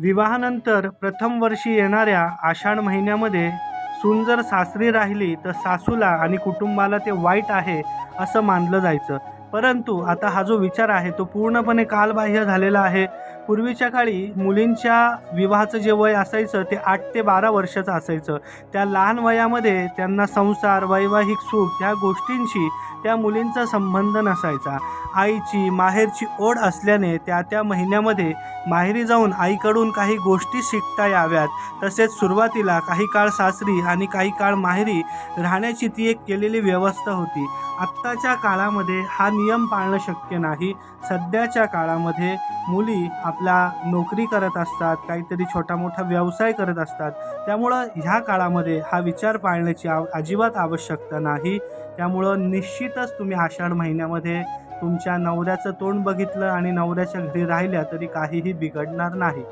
विवाहानंतर प्रथम वर्षी येणाऱ्या आषाढ महिन्यामध्ये सून जर सासरी राहिली तर सासूला आणि कुटुंबाला ते वाईट आहे असं मानलं जायचं. परंतु आता हा जो विचार आहे तो पूर्णपणे कालबाह्य झालेला आहे. पूर्वीच्या काळी मुलींच्या विवाहाचं जे वय असायचं ते आठ ते बारा वर्षाचं असायचं. त्या लहान वयामध्ये त्यांना संसार वैवाहिक सुख ह्या गोष्टींशी त्या मुलींचा संबंध नसायचा. आईची माहेरची ओढ असल्याने त्या त्या महिन्यामध्ये माहेरी जाऊन आईकडून काही गोष्टी शिकता याव्यात. तसेच सुरुवातीला काही काळ सासरी आणि काही काळ माहेरी राहण्याची ती एक केलेली व्यवस्था होती. आत्ताच्या काळामध्ये हा नियम पाळणं शक्य नाही. सध्याच्या काळामध्ये मुली आप आपला नोकरी करत असतात काहीतरी छोटा मोठा व्यवसाय करत असतात. त्यामुळं ह्या काळामध्ये हा विचार पाळण्याची आव अजिबात आवश्यकता नाही. त्यामुळं निश्चितच तुम्ही आषाढ महिन्यामध्ये तुमच्या नवऱ्याचं तोंड बघितलं आणि नवऱ्याच्या घरी राहिल्या तरी काहीही बिघडणार नाही.